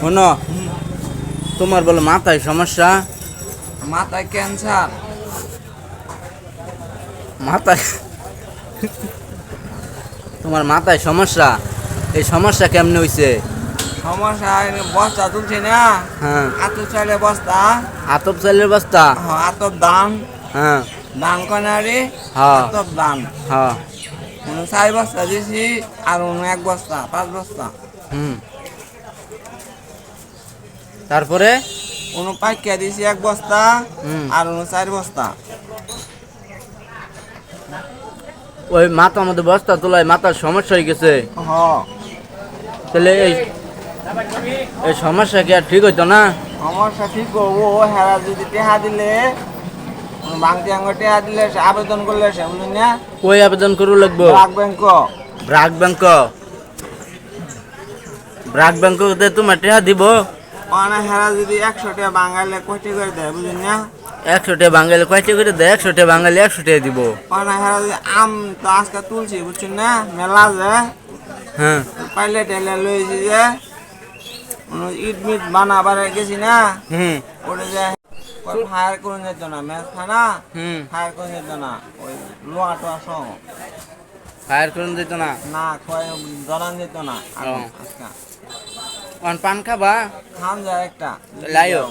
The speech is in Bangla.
শোনো তোমার বলো মাথায় সমস্যা? মাথায় ক্যান্সার। মাথায় তোমার মাথায় সমস্যা? এই সমস্যা কেমনে হইছে? সমস্যা বস্তা তুলছি না। হ্যাঁ। আতপ চাইলে বস্তা। আতপ চালের বস্তা? হ্যাঁ, আতপ দান হ্যাঁ। কনারি হ্যাঁ। আতপ দান হ্যাঁ। চার বস্তা দিছি আর এক বস্তা পাঁচ বস্তা। হুম। তারপরে? কোনো পাইকা দিছি এক বস্তা। আর চার বস্তা। ওই মাথা মধ্যে বস্তা তোলায় মাথার সমস্যা হয়ে গেছে। তাহলে এই এই সমস্যা কি আর ঠিক হইতো না? সমস্যা ঠিক করব হেরা যদি টেহা দিলে বাংতি আঙ্গ টেহা দিলে আবেদন করলে সে বুঝলি না কই আবেদন করু লাগবো? BRAC bank. BRAC bank. BRAC bank তোমার টেহা দিব? মানে হেরা যদি একশো টাকা বাঙালি কয়টি করে দেয় বুঝলি না? একশো টাকা বাঙালি কয়টা করে দেয় একশো টাকা বাঙালি একশো টাকা দিব। মানে হেরা যদি আম তো আজকে তুলছি বুঝছেন না? মেলা যে। হ্যাঁ। পাইলে টেলে লইছি যে ইট মিট বানাবার গেছি না? হুম। ওটা যে ফায়ার করে যেত না ম্যাচ খানা হুম। ফায়ার করে যেত না ওই লোয়া টোয়া সহ। ফায়ার করুন দিত না? না কয় জ্বলান যেত না। আজকে অন পান খাবা? খাম যায় একটা। লাইও।